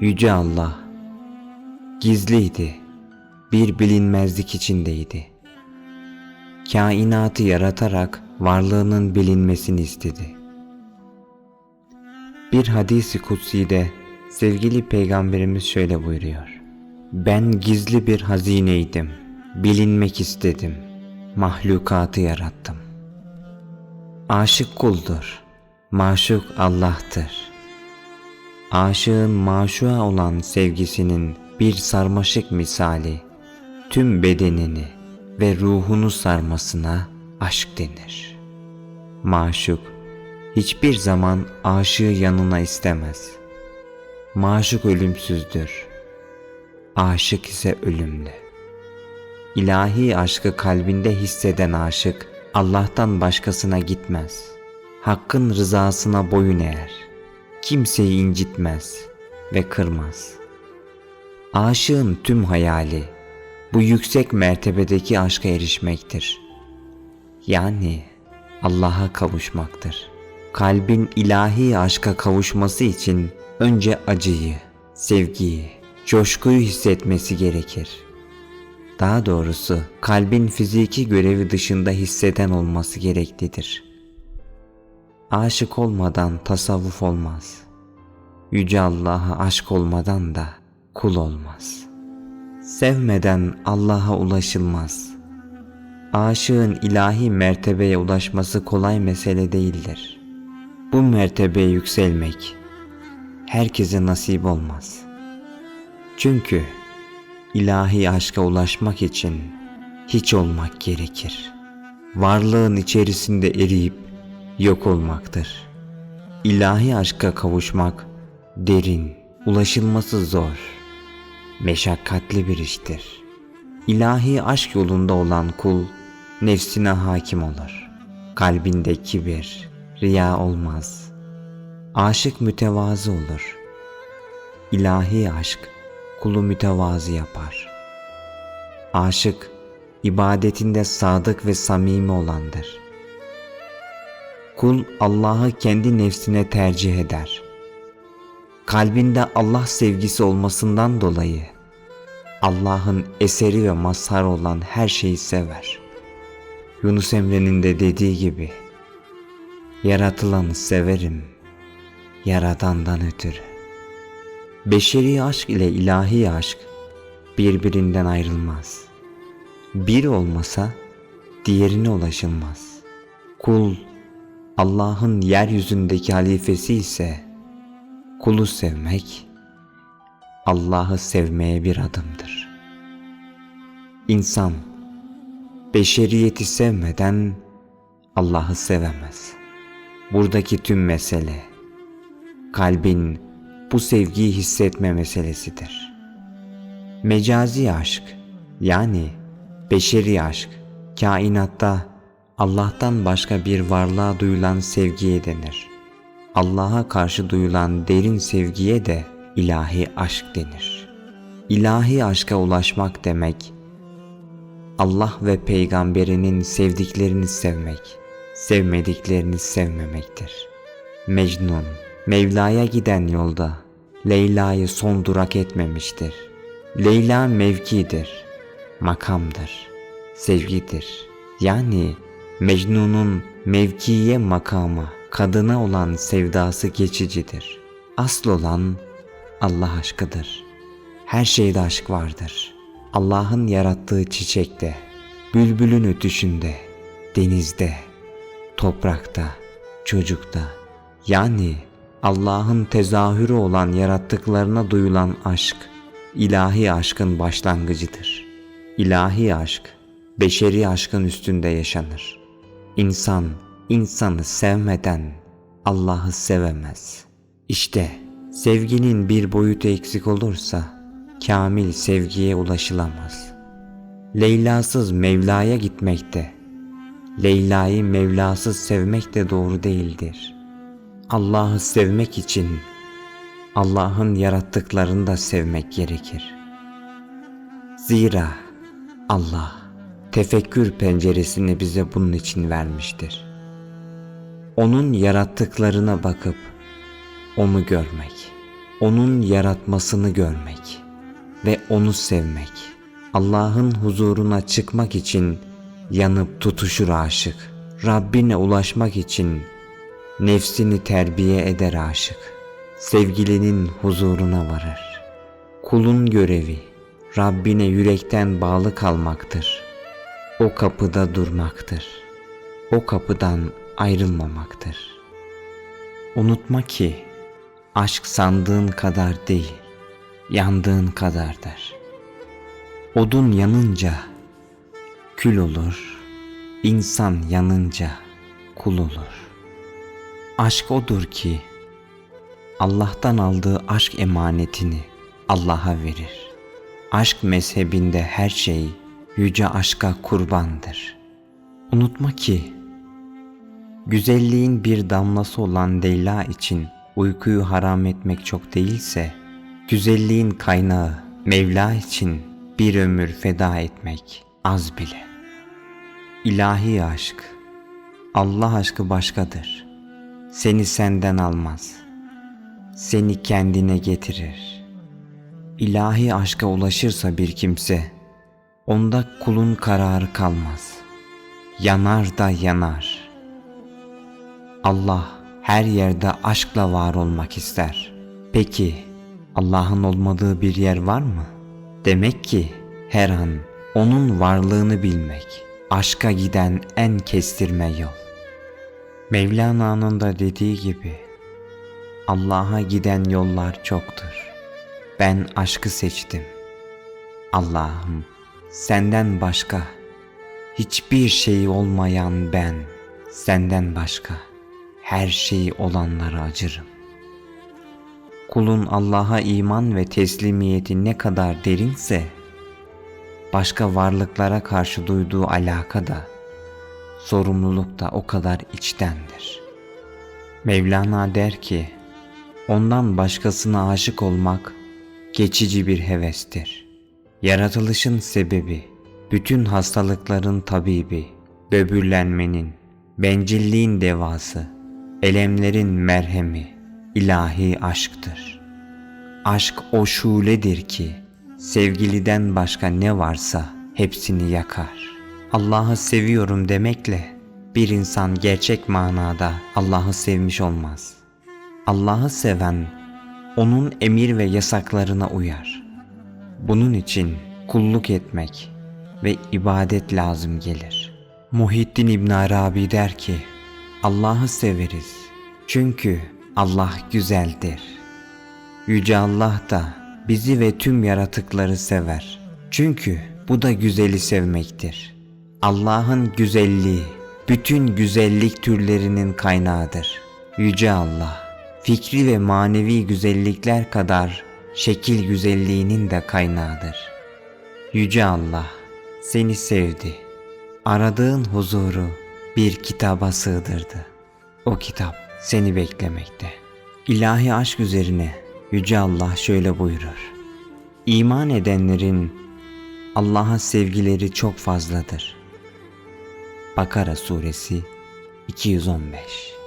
Yüce Allah gizliydi, bir bilinmezlik içindeydi. Kainatı yaratarak varlığının bilinmesini istedi. Bir hadisi kutsi'de sevgili peygamberimiz şöyle buyuruyor. Ben gizli bir hazineydim, bilinmek istedim, mahlukatı yarattım. Aşık kuldur, maşuk Allah'tır. Aşığın maşuğa olan sevgisinin bir sarmaşık misali, tüm bedenini ve ruhunu sarmasına aşk denir. Maşuk hiçbir zaman aşığı yanına istemez. Maşuk ölümsüzdür. Aşık ise ölümlü. İlahi aşkı kalbinde hisseden aşık Allah'tan başkasına gitmez. Hakkın rızasına boyun eğer. Kimseyi incitmez ve kırmaz. Aşığın tüm hayali bu yüksek mertebedeki aşka erişmektir. Yani Allah'a kavuşmaktır. Kalbin ilahi aşka kavuşması için önce acıyı, sevgiyi, coşkuyu hissetmesi gerekir. Daha doğrusu kalbin fiziki görevi dışında hisseden olması gereklidir. Aşık olmadan tasavvuf olmaz. Yüce Allah'a aşk olmadan da kul olmaz. Sevmeden Allah'a ulaşılmaz. Aşığın ilahi mertebeye ulaşması kolay mesele değildir. Bu mertebeye yükselmek herkese nasip olmaz. Çünkü ilahi aşka ulaşmak için hiç olmak gerekir. Varlığın içerisinde eriyip yok olmaktır. İlahi aşka kavuşmak derin, ulaşılması zor, meşakkatli bir iştir. İlahi aşk yolunda olan kul nefsine hakim olur. Kalbinde kibir, riya olmaz. Aşık mütevazı olur. İlahi aşk kulu mütevazı yapar. Aşık ibadetinde sadık ve samimi olandır. Kul Allah'ı kendi nefsine tercih eder. Kalbinde Allah sevgisi olmasından dolayı Allah'ın eseri ve mazhar olan her şeyi sever. Yunus Emre'nin de dediği gibi Yaratılanı severim, Yaradandan ötürü. Beşeri aşk ile ilahi aşk birbirinden ayrılmaz. Bir olmasa diğerine ulaşılmaz. Kul Allah'ın yeryüzündeki halifesi ise kulu sevmek Allah'ı sevmeye bir adımdır. İnsan beşeriyeti sevmeden Allah'ı sevemez. Buradaki tüm mesele kalbin bu sevgiyi hissetme meselesidir. Mecazi aşk yani beşeri aşk kainatta Allah'tan başka bir varlığa duyulan sevgiye denir. Allah'a karşı duyulan derin sevgiye de ilahi aşk denir. İlahi aşka ulaşmak demek Allah ve peygamberinin sevdiklerini sevmek, sevmediklerini sevmemektir. Mecnun Mevla'ya giden yolda Leyla'yı son durak etmemiştir. Leyla mevkidir, makamdır, sevgidir. Yani Mecnun'un mevkiye makama, kadına olan sevdası geçicidir. Asıl olan Allah aşkıdır. Her şeyde aşk vardır. Allah'ın yarattığı çiçekte, bülbülün ötüşünde, denizde, toprakta, çocukta, yani Allah'ın tezahürü olan yarattıklarına duyulan aşk, ilahi aşkın başlangıcıdır. İlahi aşk, beşeri aşkın üstünde yaşanır. İnsan, insanı sevmeden Allah'ı sevemez. İşte sevginin bir boyutu eksik olursa, kamil sevgiye ulaşılamaz. Leyla'sız Mevla'ya gitmek de, Leyla'yı Mevlasız sevmek de doğru değildir.'' Allah'ı sevmek için Allah'ın yarattıklarını da sevmek gerekir. Zira Allah tefekkür penceresini bize bunun için vermiştir. Onun yarattıklarına bakıp onu görmek, onun yaratmasını görmek ve onu sevmek. Allah'ın huzuruna çıkmak için yanıp tutuşur aşık. Rabbine ulaşmak için nefsini terbiye eder aşık. Sevgilinin huzuruna varır. Kulun görevi Rabbine yürekten bağlı kalmaktır. O kapıda durmaktır. O kapıdan ayrılmamaktır. Unutma ki aşk sandığın kadar değil, yandığın kadardır. Odun yanınca kül olur, insan yanınca kul olur. Aşk odur ki Allah'tan aldığı aşk emanetini Allah'a verir. Aşk mezhebinde her şey yüce aşka kurbandır. Unutma ki güzelliğin bir damlası olan Leyla için uykuyu haram etmek çok değilse, güzelliğin kaynağı Mevla için bir ömür feda etmek az bile. İlahi aşk, Allah aşkı başkadır. Seni senden almaz. Seni kendine getirir. İlahi aşka ulaşırsa bir kimse, onda kulun kararı kalmaz. Yanar da yanar. Allah her yerde aşkla var olmak ister. Peki Allah'ın olmadığı bir yer var mı? Demek ki her an onun varlığını bilmek aşka giden en kestirme yol. Mevlana'nın da dediği gibi Allah'a giden yollar çoktur. Ben aşkı seçtim. Allah'ım senden başka hiçbir şey olmayan ben senden başka her şeyi olanlara acırım. Kulun Allah'a iman ve teslimiyeti ne kadar derinse başka varlıklara karşı duyduğu alaka da sorumluluk da o kadar içtendir. Mevlana der ki ondan başkasına aşık olmak geçici bir hevestir. Yaratılışın sebebi, bütün hastalıkların tabibi, böbürlenmenin, bencilliğin devası, elemlerin merhemi, ilahi aşktır. Aşk o şuledir ki, sevgiliden başka ne varsa hepsini yakar. Allah'ı seviyorum demekle bir insan gerçek manada Allah'ı sevmiş olmaz. Allah'ı seven onun emir ve yasaklarına uyar. Bunun için kulluk etmek ve ibadet lazım gelir. Muhittin İbn Arabi der ki, Allah'ı severiz çünkü Allah güzeldir. Yüce Allah da bizi ve tüm yaratıkları sever. Çünkü bu da güzeli sevmektir. Allah'ın güzelliği bütün güzellik türlerinin kaynağıdır. Yüce Allah fikri ve manevi güzellikler kadar şekil güzelliğinin de kaynağıdır. Yüce Allah seni sevdi. Aradığın huzuru bir kitaba sığdırdı. O kitap seni beklemekte. İlahi aşk üzerine Yüce Allah şöyle buyurur. İman edenlerin Allah'a sevgileri çok fazladır. Bakara suresi 215